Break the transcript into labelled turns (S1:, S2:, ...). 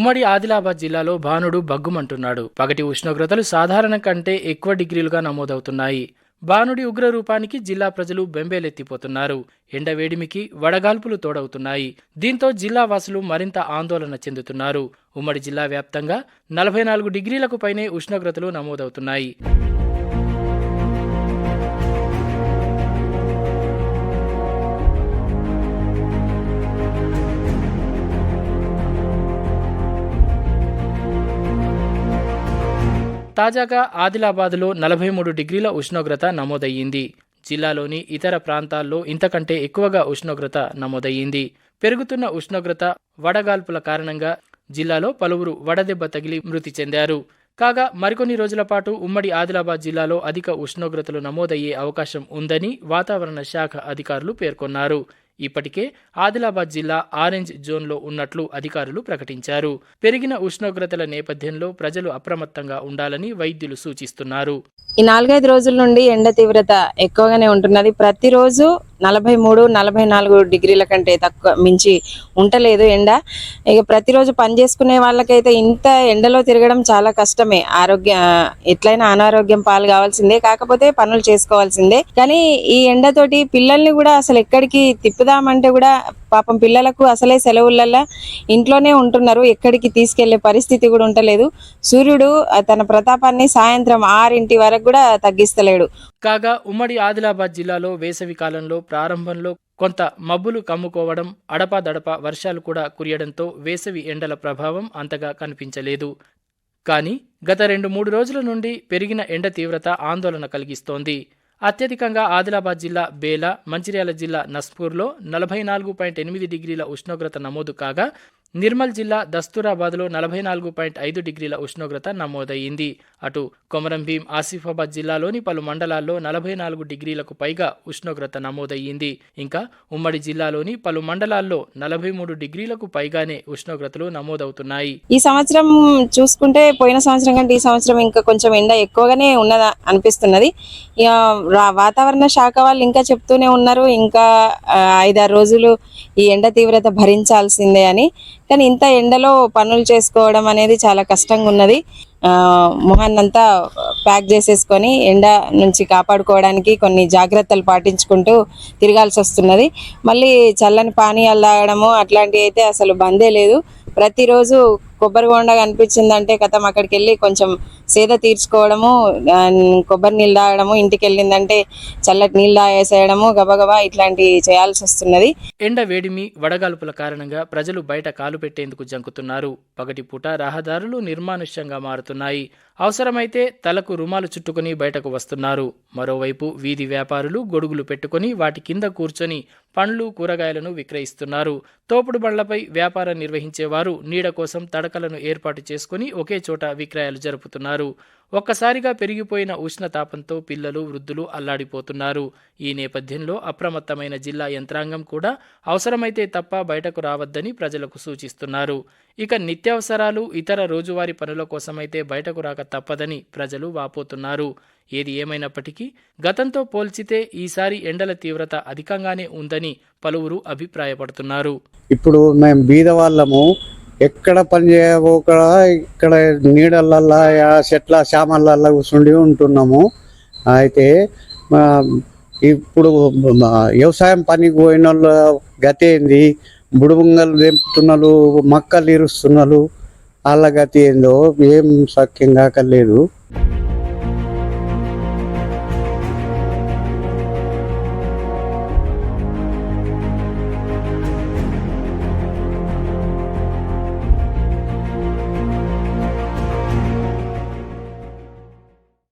S1: ఉమ్మడి ఆదిలాబాద్ జిల్లాలో భానుడు బగ్గుమంటున్నాడు పగటి ఉష్ణోగ్రతలు సాధారణ కంటే ఎక్కువ డిగ్రీలుగా నమోదవుతున్నాయి. భానుడి ఉగ్ర రూపానికి జిల్లా ప్రజలు బెంబేలెత్తిపోతున్నారు. ఎండవేడిమికి వడగాల్పులు తోడవుతున్నాయి. దీంతో జిల్లా వాసులు మరింత ఆందోళన చెందుతున్నారు. ఉమ్మడి జిల్లా వ్యాప్తంగా నలభై నాలుగు డిగ్రీలకు పైనే ఉష్ణోగ్రతలు నమోదవుతున్నాయి. తాజాగా ఆదిలాబాద్లో నలభై మూడు డిగ్రీల ఉష్ణోగ్రత నమోదయ్యింది. జిల్లాలోని ఇతర ప్రాంతాల్లో ఇంతకంటే ఎక్కువగా ఉష్ణోగ్రత నమోదయ్యింది. పెరుగుతున్న ఉష్ణోగ్రత వడగాల్పుల కారణంగా జిల్లాలో పలువురు వడదెబ్బ తగిలి మృతి చెందారు. కాగా మరికొన్ని రోజుల పాటు ఉమ్మడి ఆదిలాబాద్ జిల్లాలో అధిక ఉష్ణోగ్రతలు నమోదయ్యే అవకాశం ఉందని వాతావరణ శాఖ అధికారులు పేర్కొన్నారు. ఇప్పటికే ఆదిలాబాద్ జిల్లా ఆరెంజ్ జోన్లో ఉన్నట్లు అధికారులు ప్రకటించారు. పెరిగిన ఉష్ణోగ్రతల నేపథ్యంలో ప్రజలు అప్రమత్తంగా ఉండాలని వైద్యులు సూచిస్తున్నారు.
S2: ఈ నాలుగైదు రోజుల నుండి ఎండ తీవ్రత ఎక్కువగానే ఉంటున్నది. ప్రతిరోజు నలభై మూడు నలభై నాలుగు డిగ్రీల కంటే తక్కువ మించి ఉండలేదు ఎండ. ఇక ప్రతిరోజు పని చేసుకునే వాళ్ళకైతే ఇంత ఎండలో తిరగడం చాలా కష్టమే. ఆరోగ్య ఎట్లయినా అనారోగ్యం పాలు కావాల్సిందే. కాకపోతే పనులు చేసుకోవాల్సిందే. కానీ ఈ ఎండతోటి పిల్లల్ని కూడా అసలు ఎక్కడికి తిప్పుదామంటే కూడా పాపం పిల్లలకు అసలే సెలవులల్లా ఇంట్లోనే ఉంటున్నారు. ఎక్కడికి తీసుకెళ్ళే పరిస్థితి కూడా ఉండలేదు సూర్యుడు తన ప్రతాపాన్ని సాయంత్రం ఆరింటి వరకు కూడా తగ్గిస్తలేడు.
S1: కాగా ఉమ్మడి ఆదిలాబాద్ జిల్లాలో వేసవి కాలంలో ప్రారంభంలో కొంత మబ్బులు కమ్ముకోవడం అడపాదడప వర్షాలు కూడా కురియడంతో వేసవి ఎండల ప్రభావం అంతగా కనిపించలేదు. కానీ గత రెండు మూడు రోజుల నుండి పెరిగిన ఎండ తీవ్రత ఆందోళన కలిగిస్తోంది. అత్యధికంగా ఆదిలాబాద్ జిల్లా బేల మంచిర్యాల జిల్లా నస్పూర్లో నలభై నాలుగు పాయింట్ ఎనిమిది డిగ్రీల ఉష్ణోగ్రత నమోదు కాగా నిర్మల్ జిల్లా దస్తూరాబాద్లో నలభై నాలుగు పాయింట్ ఐదు డిగ్రీల ఉష్ణోగ్రత నమోదయ్యింది. అటు కొమరం భీం ఆసిఫాబాద్ జిల్లాలోని పలు మండలాల్లో నలభై నాలుగు డిగ్రీలకు పైగా ఉష్ణోగ్రత నమోదయ్యింది. ఇంకా ఉమ్మడి జిల్లాలోని పలు మండలాల్లో నలభై మూడు డిగ్రీలకు పైగానే ఉష్ణోగ్రతలు నమోదవుతున్నాయి.
S2: ఈ సంవత్సరం చూసుకుంటే పోయిన సంవత్సరం కంటే ఈ సంవత్సరం ఇంకా కొంచెం ఎండ ఎక్కువగానే ఉన్నదా అనిపిస్తున్నది. వాతావరణ శాఖ వాళ్ళు ఇంకా చెప్తూనే ఉన్నారు. ఇంకా ఐదారు రోజులు ఈ ఎండ తీవ్రత భరించాల్సిందే అని. కానీ ఇంత ఎండలో పనులు చేసుకోవడం అనేది చాలా కష్టంగా ఉన్నది మొహాన్నంతా ప్యాక్ చేసేసుకొని ఎండ నుంచి కాపాడుకోవడానికి కొన్ని జాగ్రత్తలు పాటించుకుంటూ తిరగాల్సి వస్తున్నది మళ్ళీ చల్లని పానీయాలు తాగడము అట్లాంటివి అయితే అసలు బందే లేదు. ప్రతిరోజు కొబ్బరి బొండ కనిపించిందంటే కథం. అక్కడికి వెళ్ళి కొంచెం సేద తీర్చుకోవడము కొబ్బరి నీళ్ళు తాగడము ఇంటికి వెళ్ళిందంటే చల్లటి నీళ్ళు తాగేసేయడము గబగబా ఇట్లాంటివి చేయాల్సి వస్తున్నది.
S1: ఎండ వేడిమి వడగాల్పుల కారణంగా ప్రజలు బయట కాలు పెట్టేందుకు జంకుతున్నారు. పగటిపూట రహదారులు నిర్మానుష్యంగా మారుతున్నాయి. అవసరమైతే తలకు రుమాలు చుట్టుకుని బయటకు వస్తున్నారు. మరోవైపు వీధి వ్యాపారులు గొడుగులు పెట్టుకుని వాటి కింద కూర్చొని పండ్లు కూరగాయలను విక్రయిస్తున్నారు. తోపుడు బండ్లపై వ్యాపారం నిర్వహించేవారు నీడ కోసం తడకలను ఏర్పాటు చేసుకుని ఒకే చోట విక్రయాలు జరుపుతున్నారు. ఒక్కసారిగా పెరిగిపోయిన ఉష్ణతాపంతో పిల్లలు వృద్ధులు అల్లాడిపోతున్నారు. ఈ నేపథ్యంలో అప్రమత్తమైన జిల్లా యంత్రాంగం కూడా అవసరమైతే తప్ప బయటకు రావద్దని ప్రజలకు సూచిస్తున్నారు. ఇక నిత్యావసరాలు ఇతర రోజువారీ పనుల కోసమైతే బయటకు రాక తప్పదని ప్రజలు వాపోతున్నారు. ఏది ఏమైనప్పటికీ గతంతో పోల్చితే ఈసారి ఎండల తీవ్రత అధికంగానే ఉందని పలువురు అభిప్రాయపడుతున్నారు.
S3: ఇప్పుడు మేము బీద వాళ్ళము ఎక్కడ పని చేయబోకడా ఇక్కడ నీడలల్లా చెట్ల శ్యామలల్లా కూర్చుండి ఉంటున్నాము. అయితే ఇప్పుడు వ్యవసాయం పనికి పోయిన వాళ్ళ గతి ఏంది? బుడుబుంగలు తెంపుతున్నారు మక్కలు ఇరుస్తున్నారు వాళ్ళ గతి ఏందో ఏం సఖ్యం కాకలేదు.